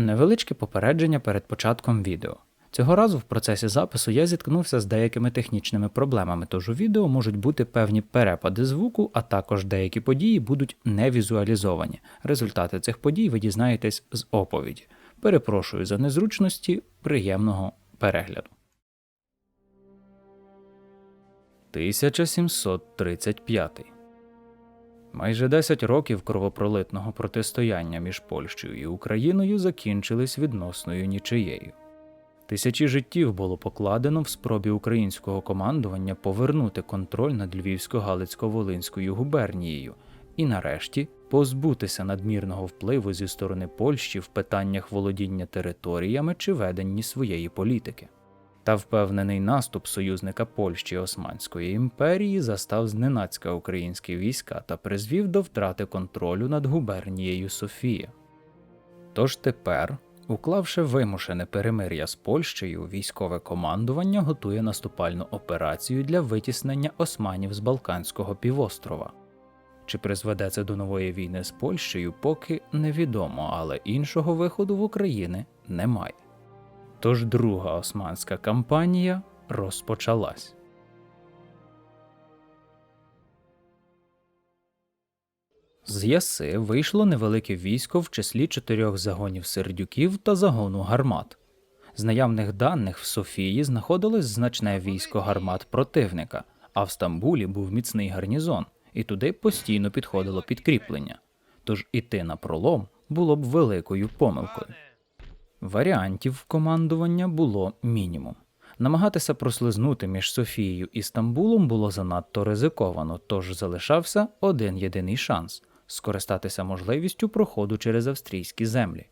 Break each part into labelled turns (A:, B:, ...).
A: Невеличке попередження перед початком відео. Цього разу в процесі запису я зіткнувся з деякими технічними проблемами, тож у відео можуть бути певні перепади звуку, а також деякі події будуть не візуалізовані. Результати цих подій ви дізнаєтесь з оповіді. Перепрошую за незручності, приємного перегляду. 1735 Майже 10 років кровопролитного протистояння між Польщею і Україною закінчились відносною нічиєю. Тисячі життів було покладено в спробі українського командування повернути контроль над Львівсько-Галицько-Волинською губернією і, нарешті, позбутися надмірного впливу зі сторони Польщі в питаннях володіння територіями чи веденні своєї політики. Та впевнений наступ союзника Польщі Османської імперії застав зненацька українські війська та призвів до втрати контролю над губернією Софія. Тож тепер, уклавши вимушене перемир'я з Польщею, військове командування готує наступальну операцію для витіснення османів з Балканського півострова. Чи призведе це до нової війни з Польщею, поки невідомо, але іншого виходу в Україні немає. Тож друга османська кампанія розпочалась. З Яси вийшло невелике військо в числі чотирьох загонів сердюків та загону гармат. З наявних даних в Софії знаходилось значне військо гармат противника, а в Стамбулі був міцний гарнізон, і туди постійно підходило підкріплення. Тож іти на пролом було б великою помилкою. Варіантів командування було мінімум. Намагатися прослизнути між Софією і Стамбулом було занадто ризиковано, тож залишався один єдиний шанс скористатися можливістю проходу через австрійські землі.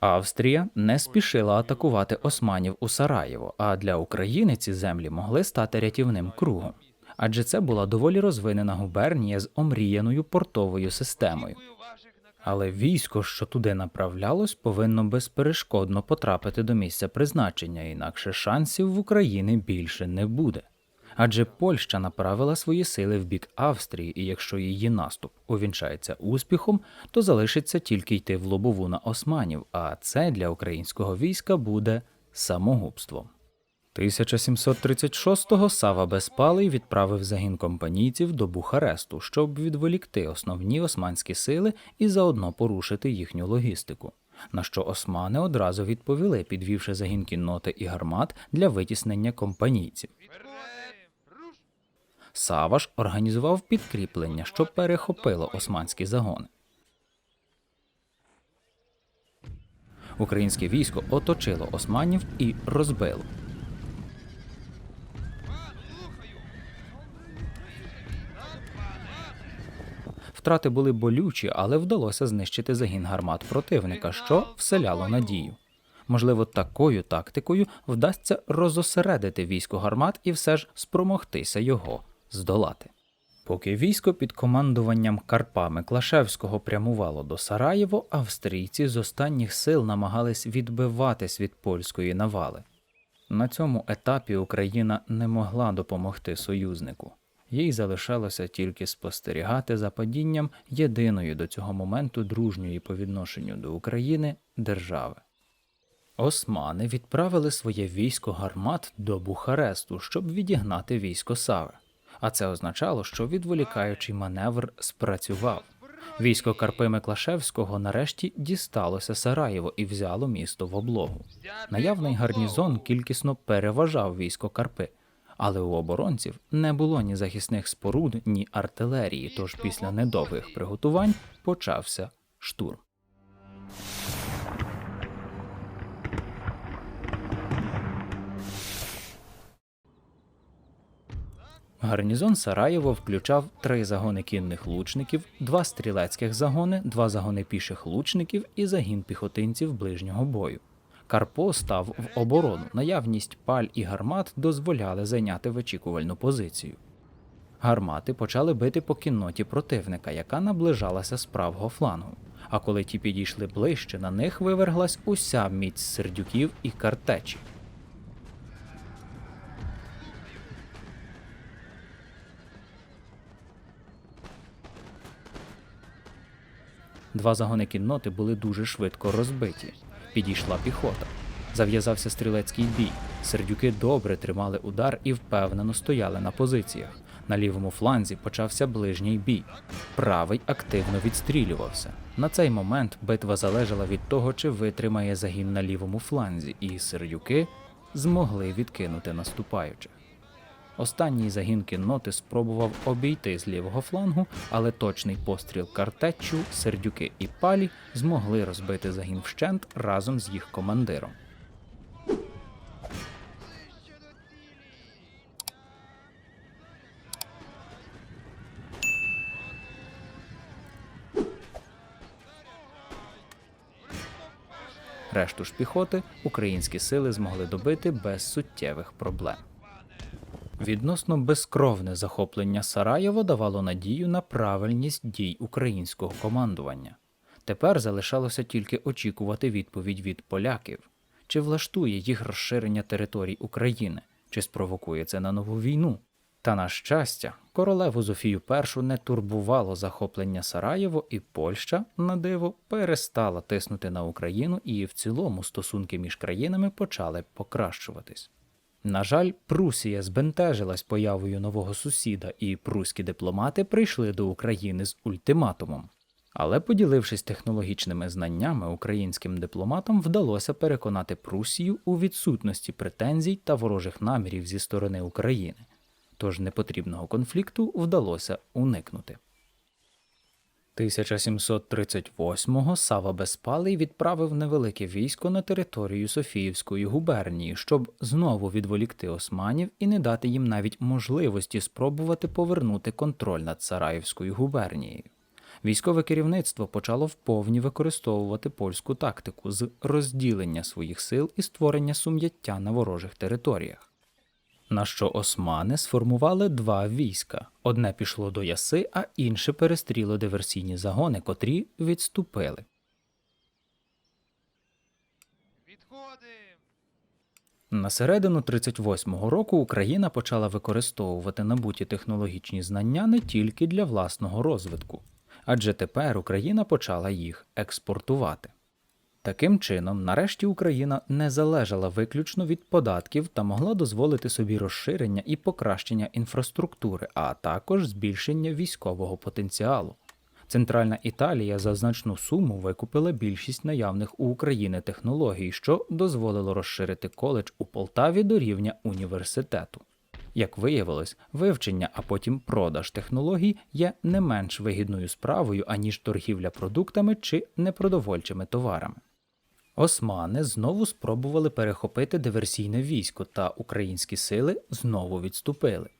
A: Австрія не спішила атакувати османів у Сараєво, а для України ці землі могли стати рятівним кругом, адже це була доволі розвинена губернія з омріяною портовою системою. Але військо, що туди направлялось, повинно безперешкодно потрапити до місця призначення, інакше шансів в Україні більше не буде. Адже Польща направила свої сили в бік Австрії, і якщо її наступ увінчається успіхом, то залишиться тільки йти в лобову на османів, а це для українського війська буде самогубством. 1736-го Сава Безпалий відправив загін компанійців до Бухаресту, щоб відволікти основні османські сили і заодно порушити їхню логістику. На що османи одразу відповіли, підвівши загін кінноти і гармат для витіснення компанійців. Сава ж організував підкріплення, що перехопило османські загони. Українське військо оточило османів і розбило. Втрати були болючі, але вдалося знищити загін гармат противника, що вселяло надію. Можливо, такою тактикою вдасться розосередити військо гармат і все ж спромогтися його здолати. Поки військо під командуванням Карпа Миклашевського прямувало до Сараєво, австрійці з останніх сил намагались відбиватись від польської навали. На цьому етапі Україна не могла допомогти союзнику їй залишалося тільки спостерігати за падінням єдиної до цього моменту дружньої по відношенню до України держави. Османи відправили своє військо гармат до Бухаресту, щоб відігнати військо Сави. А це означало, що відволікаючий маневр спрацював. Військо Карпи Миклашевського нарешті дісталося Сараєво і взяло місто в облогу. Наявний гарнізон кількісно переважав військо Карпи, але у оборонців не було ні захисних споруд, ні артилерії. Тож після недовгих приготувань почався штурм. Гарнізон Сараєво включав три загони кінних лучників, два стрілецьких загони, два загони піших лучників і загін піхотинців ближнього бою. Карпо став в оборону. Наявність паль і гармат дозволяли зайняти вичікувальну позицію. Гармати почали бити по кінноті противника, яка наближалася з правого флангу. А коли ті підійшли ближче, на них виверглась уся міць сердюків і картечі. Два загони кінноти були дуже швидко розбиті. Підійшла піхота. Зав'язався стрілецький бій. Сердюки добре тримали удар і впевнено стояли на позиціях. На лівому фланзі почався ближній бій. Правий активно відстрілювався. На цей момент битва залежала від того, чи витримає загін на лівому фланзі, і сердюки змогли відкинути наступаючих. Останній загін кінноти спробував обійти з лівого флангу, але точний постріл картеччу, сердюки і палі змогли розбити загін вщент разом з їх командиром. Решту ж піхоти українські сили змогли добити без суттєвих проблем. Відносно безкровне захоплення Сараєво давало надію на правильність дій українського командування. Тепер залишалося тільки очікувати відповідь від поляків, чи влаштує їх розширення територій України, чи спровокує це на нову війну. Та на щастя, королеву Зофію І не турбувало захоплення Сараєво, і Польща, на диво, перестала тиснути на Україну, і в цілому стосунки між країнами почали покращуватись. На жаль, Прусія збентежилась появою нового сусіда, і пруські дипломати прийшли до України з ультиматумом. Але, поділившись технологічними знаннями, українським дипломатам вдалося переконати Прусію у відсутності претензій та ворожих намірів зі сторони України. Тож непотрібного конфлікту вдалося уникнути. 1738-го Сава Безпалий відправив невелике військо на територію Софіївської губернії, щоб знову відволікти османів і не дати їм навіть можливості спробувати повернути контроль над Сараївською губернією. Військове керівництво почало вповні використовувати польську тактику з розділення своїх сил і створення сум'яття на ворожих територіях. На що османи сформували два війська: одне пішло до Яси, а інше перестріло диверсійні загони, котрі відступили. На середину 38-го року Україна почала використовувати набуті технологічні знання не тільки для власного розвитку, адже тепер Україна почала їх експортувати. Таким чином, нарешті Україна не залежала виключно від податків та могла дозволити собі розширення і покращення інфраструктури, а також збільшення військового потенціалу. Центральна Італія за значну суму викупила більшість наявних у України технологій, що дозволило розширити коледж у Полтаві до рівня університету. Як виявилось, вивчення, а потім продаж технологій є не менш вигідною справою, аніж торгівля продуктами чи непродовольчими товарами. Османи знову спробували перехопити диверсійне військо, та українські сили знову відступили.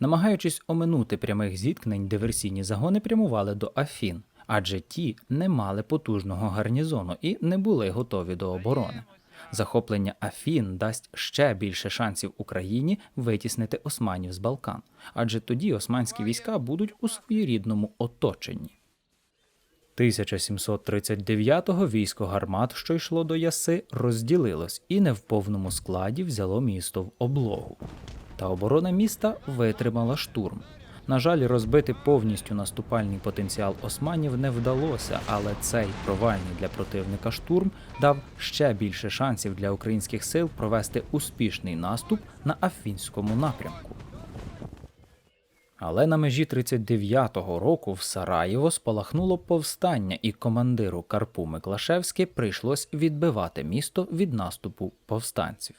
A: Намагаючись оминути прямих зіткнень, диверсійні загони прямували до Афін, адже ті не мали потужного гарнізону і не були готові до оборони. Захоплення Афін дасть ще більше шансів Україні витіснити османів з Балкан, адже тоді османські війська будуть у своєрідному оточенні. 1739-го військо гармат, що йшло до Яси, розділилось і не в повному складі взяло місто в облогу. Та оборона міста витримала штурм. На жаль, розбити повністю наступальний потенціал османів не вдалося, але цей провальний для противника штурм дав ще більше шансів для українських сил провести успішний наступ на Афінському напрямку. Але на межі 39-го року в Сараєво спалахнуло повстання, і командиру Карпу Миклашевськи прийшлось відбивати місто від наступу повстанців.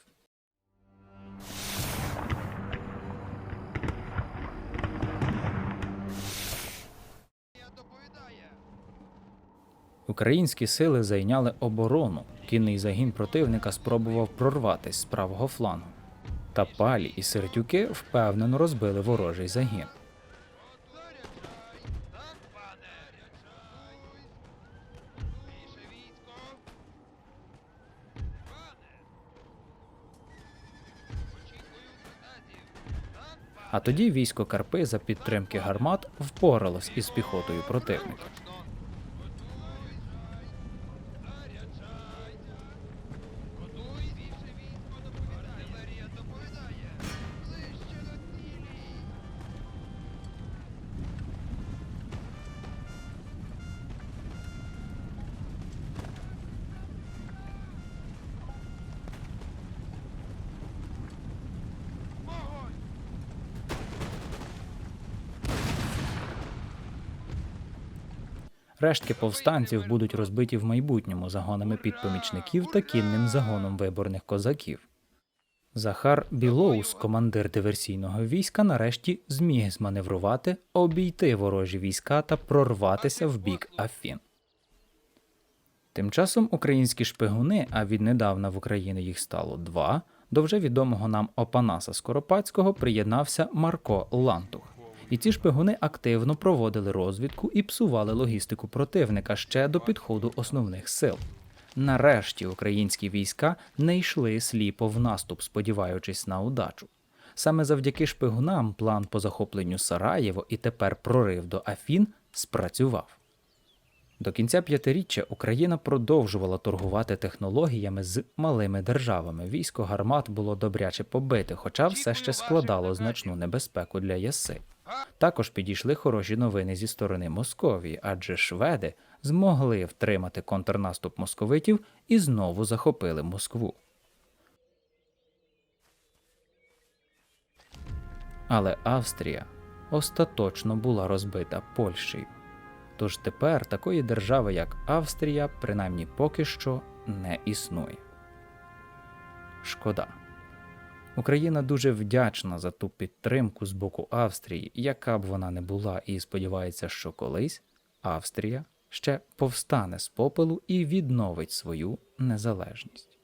A: Українські сили зайняли оборону. Кінний загін противника спробував прорватися з правого флангу. Та палі і сердюки впевнено розбили ворожий загін. А тоді військо Карпи за підтримки гармат впоралось із піхотою противника. Рештки повстанців будуть розбиті в майбутньому загонами підпомічників та кінним загоном виборних козаків. Захар Білоус, командир диверсійного війська, нарешті зміг зманеврувати, обійти ворожі війська та прорватися в бік Афін. Тим часом українські шпигуни, а віднедавна в Україні їх стало два, до вже відомого нам Опанаса Скоропадського приєднався Марко Лантух. І ці шпигуни активно проводили розвідку і псували логістику противника ще до підходу основних сил. Нарешті українські війська не йшли сліпо в наступ, сподіваючись на удачу. Саме завдяки шпигунам план по захопленню Сараєво і тепер прорив до Афін спрацював. До кінця п'ятиріччя Україна продовжувала торгувати технологіями з малими державами. Військо гармат було добряче побите, хоча все ще складало значну небезпеку для Яси. Також підійшли хороші новини зі сторони Московії, адже шведи змогли втримати контрнаступ московитів і знову захопили Москву. Але Австрія остаточно була розбита Польщею. Тож тепер такої держави, як Австрія, принаймні поки що не існує. Шкода. Україна дуже вдячна за ту підтримку з боку Австрії, яка б вона не була, і сподівається, що колись Австрія ще повстане з попелу і відновить свою незалежність.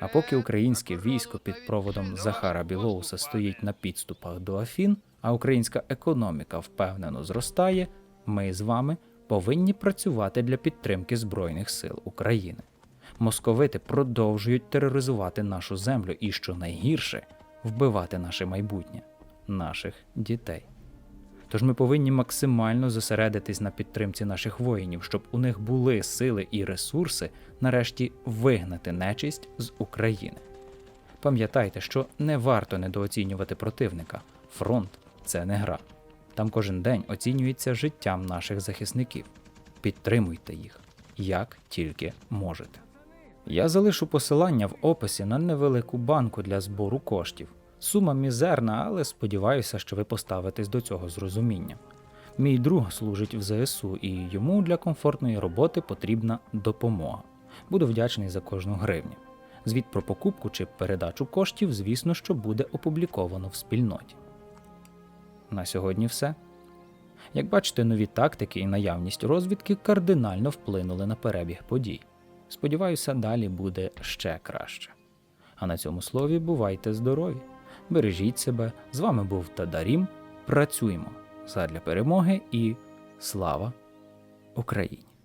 A: А поки українське військо під проводом Захара Білоуса стоїть на підступах до Афін, а українська економіка впевнено зростає, ми з вами повинні працювати для підтримки Збройних сил України. Московити продовжують тероризувати нашу землю і, що найгірше, вбивати наше майбутнє, наших дітей. Тож ми повинні максимально зосередитись на підтримці наших воїнів, щоб у них були сили і ресурси нарешті вигнати нечисть з України. Пам'ятайте, що не варто недооцінювати противника. Фронт це не гра. Там кожен день оцінюється життям наших захисників. Підтримуйте їх, як тільки можете. Я залишу посилання в описі на невелику банку для збору коштів. Сума мізерна, але сподіваюся, що ви поставитесь до цього з розумінням. Мій друг служить в ЗСУ, і йому для комфортної роботи потрібна допомога. Буду вдячний за кожну гривню. Звіт про покупку чи передачу коштів, звісно, що буде опубліковано в спільноті. На сьогодні все. Як бачите, нові тактики і наявність розвідки кардинально вплинули на перебіг подій. Сподіваюся, далі буде ще краще. А на цьому слові бувайте здорові! Бережіть себе. З вами був Тадарім. Працюємо задля перемоги і слава Україні!